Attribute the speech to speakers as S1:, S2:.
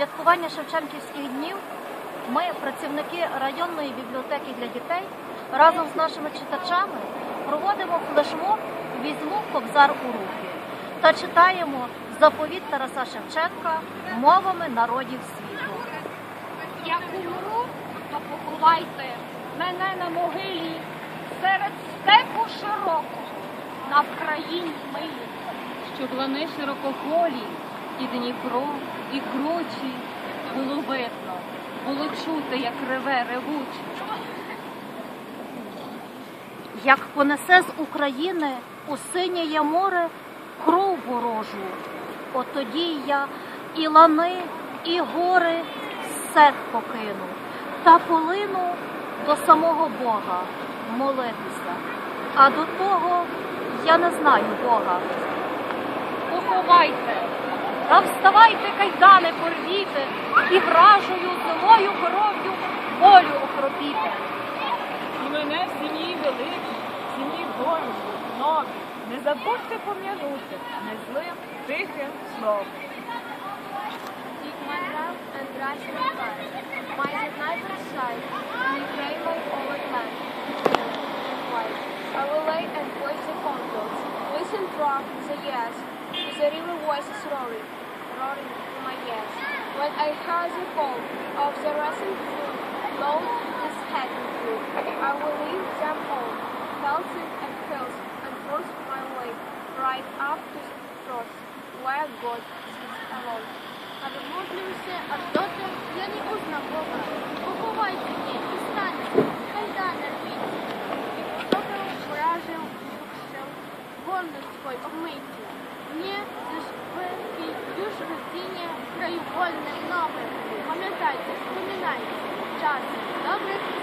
S1: Святкування Шевченківських днів ми, працівники районної бібліотеки для дітей, разом з нашими читачами проводимо флешмоб Візьму кобзар у руки та читаємо заповіт Тараса Шевченка мовами народів світу.
S2: Як умру, то поховайте мене на могилі серед степу широкого на Вкраїні милі.
S3: щоб лани широкополі, і Дніпро, і кручі було видно, було чути, як реве ревуче.
S1: Як понесе з України у синє море кров ворожу, от тоді я і лани, і гори все покину, та полину до самого Бога молитися. А до того я не знаю Бога.
S2: Поховайте, та вставайте, кайдани порвіте, і вражою злою кров'ю волю окропіте.
S4: І мене в сім'ї великій, в сім'ї гончі, нові. Не забудьте пом'янути незлим тихим словом.
S5: I will lay and voice the contours. Listen, drop the yes, the river voices roaring, roaring to my yes. When I heard the call of the racing flood, low this heading through, I will leave them all, healthy and hills, and force my way right up to the cross, where God sits alone. А домодлюся, аж доти я не узнав Бога. Поховайте mnie і станьте, кайдани рвіть. Добрым вражем душем, гордость твой обмыйте. вольным новым. Пам'ятайте, вспоминайте, час добрих слов.